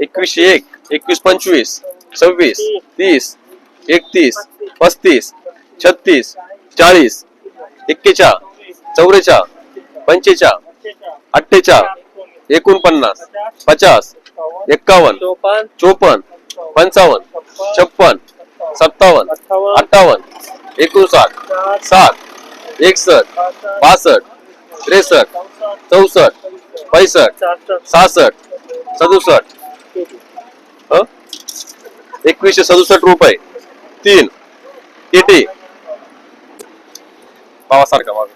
एकवीसशे एक एकवीस पंचवीस सव्वीस तीस एकतीस पस्तीस छत्तीस चाळीस एक्केचाळ चौवेचाळ पंचेचाळ अठ्ठेचाळ एकोणपन्नास पचास एक्कावन्न चोपन्न चोपन्न पंचावन्न छप्पन सत्तावन्न अठ्ठावन्न एकोणसाठ साठ एकसष्ट बासष्ट त्रेसष्ट चौसष्ट पैसष्ट सहासष्ट सदुसष्ट. एकवीसशे सदुसष्ट रुपये. तीन. किती? भावासारखा माग.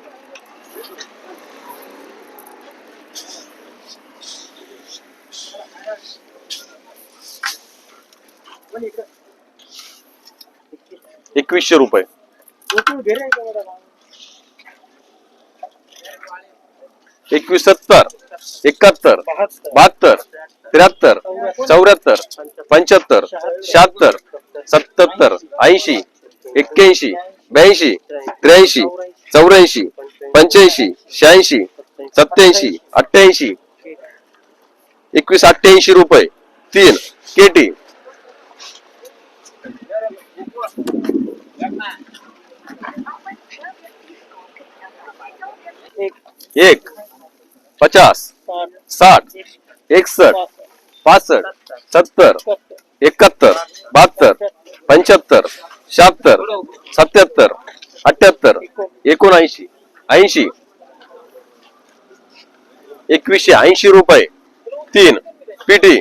एकवीसशे रुपये. एकवीस सत्तर. एकाहत्तर. बहात्तर. त्र्याहत्तर चौऱ्याहत्तर पंच्याहत्तर शहात्तर सत्याहत्तर ऐंशी एक्क्याऐंशी ब्याऐंशी त्र्याऐंशी चौऱ्याऐंशी पंच्याऐंशी शहाऐंशी सत्याऐंशी अठ्ठ्याऐंशी एकवीस अठ्ठ्याऐंशी रुपये. तीन केटी. एक पचास साठ एकसष्ट पासष्ट सत्तर एकाहत्तर बहात्तर पंच्याहत्तर शहात्तर सत्याहत्तर अठ्याहत्तर एकोणऐंशी ऐंशी एकवीसशे ऐंशी रुपये. तीन पीटी.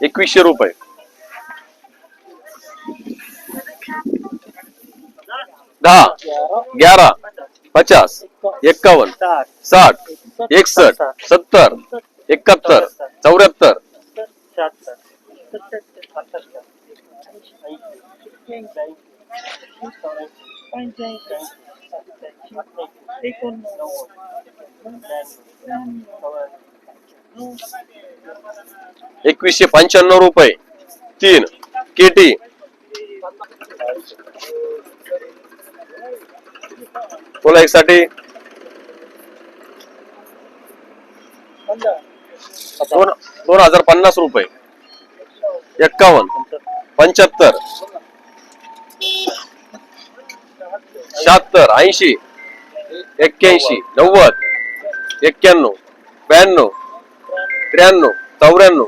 एकवीसशे रुपये. दहा ग्यारह पचास एक्कावन्न साठ एकसष्ट सत्तर एकाहत्तर चौऱ्याहत्तर. एकवीसशे पंच्याण्णव रुपये. तीन केटी. तुला एक साठी दोन दोन हजार पन्नास रुपये. एक्कावन्न. पंच्याहत्तर. शहात्तर ऐंशी. एक्क्याऐंशी नव्वद. एक्क्याण्णव ब्याण्णव. त्र्याण्णव चौऱ्याण्णव.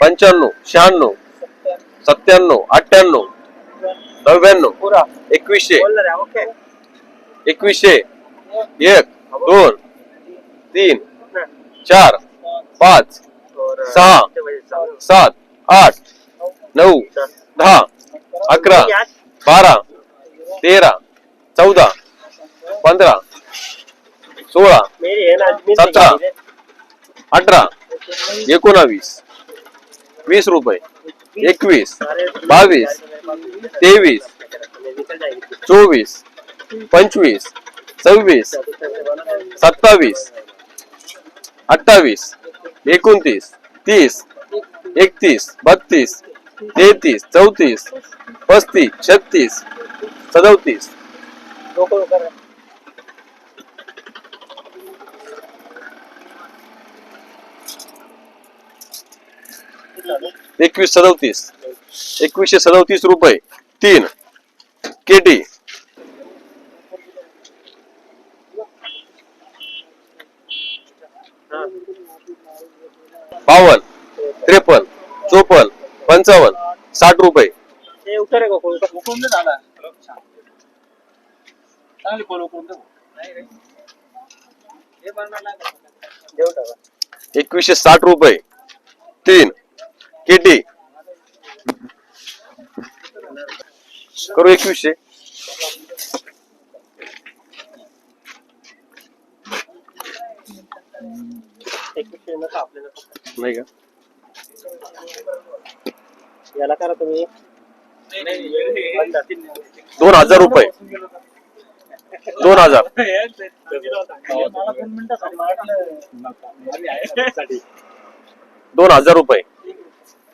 पंच्याण्णव शहाण्णव. सत्त्याण्णव अठ्ठ्याण्णव. नव्याण्णव. एकवीसशे. एकवीसशे एक दोन तीन चार पाच सहा सात आठ नऊ दहा अकरा बारा तेरा चौदा पंधरा सोळा सतरा अठरा एकोणावीस वीस रुपये एकवीस बावीस तेवीस चोवीस पंचवीस सव्वीस सत्तावीस अठ्ठावीस एकोणतीस तीस एकतीस बत्तीस तेहतीस चौतीस पस्तीस छत्तीस सदोतीस. एकवीस सदोतीस एकवीसशे सदोतीस रुपये. तीन केटी. बावन्न त्रेपन्न चोपन्न पंचावन्न साठ रुपये. एकवीसशे साठ रुपये. तीन केटी करू एकवीसशे. नाही का? याला करा तुम्ही. दोन हजार रुपये. दोन हजार. दोन हजार रुपये.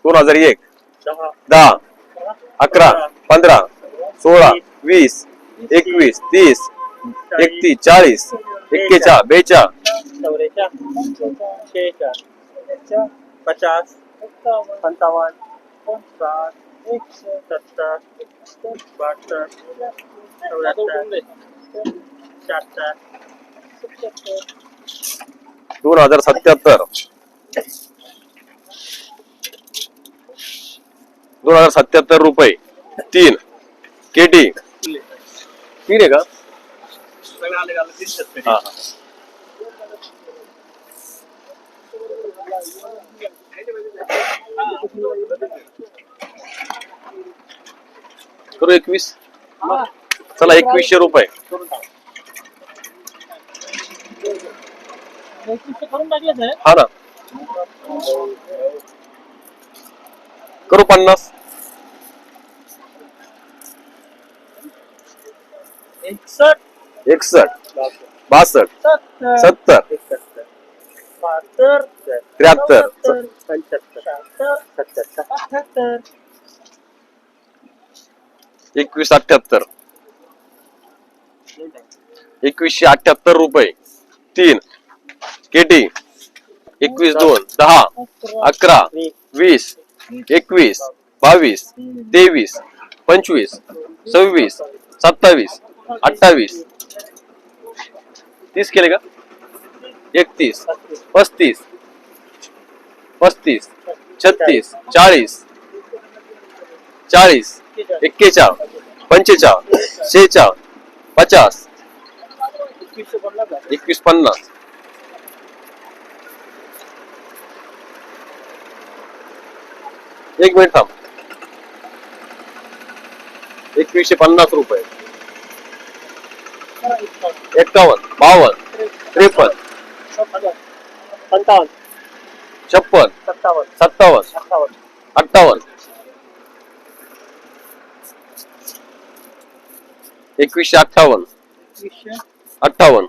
दोन हजार एक. दहा अकरा पंधरा सोळा वीस एकवीस तीस एकतीस चाळीस एक्केचाळ बेचाळ चौरेचाळ शेहेचाळ पचास। साठ। सत्तर। बहात्तर। शहात्तर दोन हज़ार सत्याहत्तर। दोन हज़ार सत्याहत्तर रुपये। तीन। केटी तीन आहे का? हा हा. करू एकवीस? चला एकवीसशे रुपये. हा ना. करू पन्नास. एकसष्ट. एकसष्ट. बासष्ट. सत्तर. बहात्तर त्र्याहत्तर. पंच्याहत्तर सत्याहत्तर अठ्याहत्तर एकवीस अठ्याहत्तर. एकवीसशे अठ्याहत्तर रुपये. तीन. केटी. एकवीस दोन. दहा. अकरा. वीस. एकवीस. बावीस. तेवीस. पंचवीस. सव्वीस. सत्तावीस. अठ्ठावीस. तीस केले का? एकतीस पस्तीस पस्तीस छत्तीस चाळीस चाळीस एक्केचाळ पंचेचाळ शेचाळ पचास एकवीसशे पन्नास झाले. एकवीस पन्नास. एक मिनिट थांब. एकवीसशे पन्नास रुपये. एक्कावन्न बावन्न त्रेपन्न. पंचावन्न. छप्पन. सत्तावन्न. सत्तावन्न. अठ्ठावन्न अठ्ठावन्न. एकवीसशे अठ्ठावन्न. एकवीसशे. अठ्ठावन्न.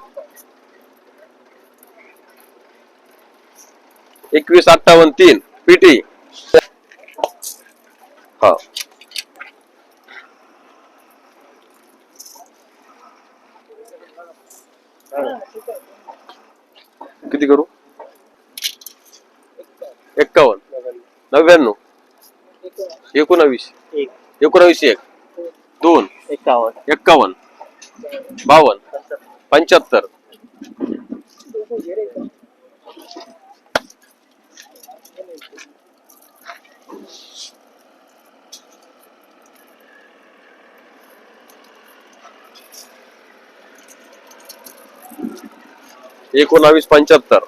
एकवीस अठ्ठावन्न तीन. पीटी हा किती करू एक्कावन्न. नव्याण्णव. एकोणावीस. एक. एकोणावीस एक. दोन. एकावन्न. एक्कावन्न. बावन्न. पंच्याहत्तर. एकोणावीस पंच्याहत्तर.